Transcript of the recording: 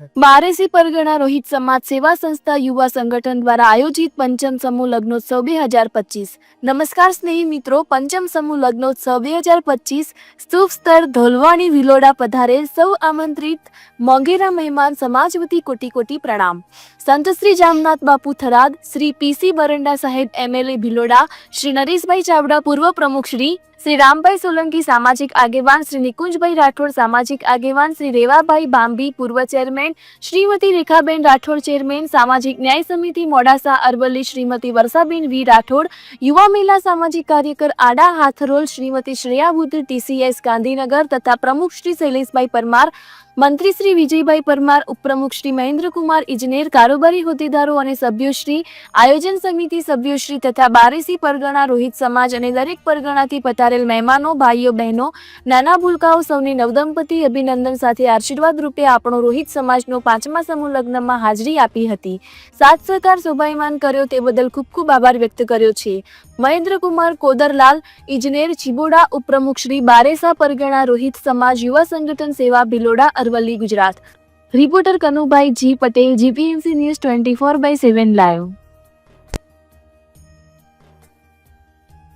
બારેસી પરગણા રોહિત સમાજ સેવા સંસ્થા યુવા સંગઠન દ્વારા આયોજિત પંચમ સમૂહ લગ્નોત્સવ બે હજાર પચીસ. નમસ્કાર સ્નેહી મિત્રો, પંચમ સમૂહ લગ્નોત્સવ બે હજાર પચીસ સ્તૂપ સ્તર ધોલવાણી વિલોડા પધારેલ સૌ આમંત્રિત મોંઘેરા મહેમાન સમાજ વતી કોટી કોટી પ્રણામ. સંત શ્રી જામનાથ બાપુ થરાદ, શ્રી પીસી બરંડા સાહેબ એમએલએ ભિલોડા, શ્રી નરેશભાઈ ચાવડા પૂર્વ પ્રમુખ શ્રી શ્રી રામભાઈ સોલંકી સામાજિક આગેવાન, શ્રી નિકુંજભાઈ રાઠોડ સામાજિક આગેવાન, શ્રી રેવાભાઈ બાંબી પૂર્વ ચેરમેન શ્રીમતી રેખાબેન રાઠોડ, ચેરમેન સામાજિક ન્યાય સમિતિ મોડાસા, અરવલ્લી શ્રીમતી વર્ષાબેન વી રાઠોડ, યુવા મહિલા સામાજિક કાર્યકર આડા હાથરોલ, શ્રીમતી શ્રેયા બુદ્ધ ટીસીએસ ગાંધીનગર તથા પ્રમુખ શ્રી શૈલેષભાઈ પરમાર મંત્રી શ્રી વિજયભાઈ પરમાર, ઉપપ્રમુખ શ્રી મહેન્દ્રકુમાર ઇજનેર, કારોબારી હોદ્દેદારો અને સભ્યોશ્રી આયોજન સમિતિ સભ્યોશ્રી તથા બારેસી પરગણા, રોહિત સમાજ અને દરેક પરગણાથી પધારેલ મહેમાનો, ભાઈઓ, બહેનો, નાના ભૂલકાઓ, સૌની નવદંપતિ અભિનંદન સાથે આશીર્વાદ રૂપે આપણો રોહિત સમાજનો પાંચમા સમૂહ લગ્નમાં હાજરી આપી હતી. સાત સહકાર શોભાયમાન કર્યો તે બદલ ખૂબ ખૂબ આભાર વ્યક્ત કર્યો છે. મહેન્દ્રકુમાર કોદરલાલ, ઇજનેર ચિબોડા ઉપપ્રમુખ શ્રી બારેસા પરગણા, રોહિત સમાજ, યુવા સંગઠન સેવા Bhiloda, Aravalli, Gujarat. Reporter Kanubhai ji Patel, GPMC news twenty four by seven live.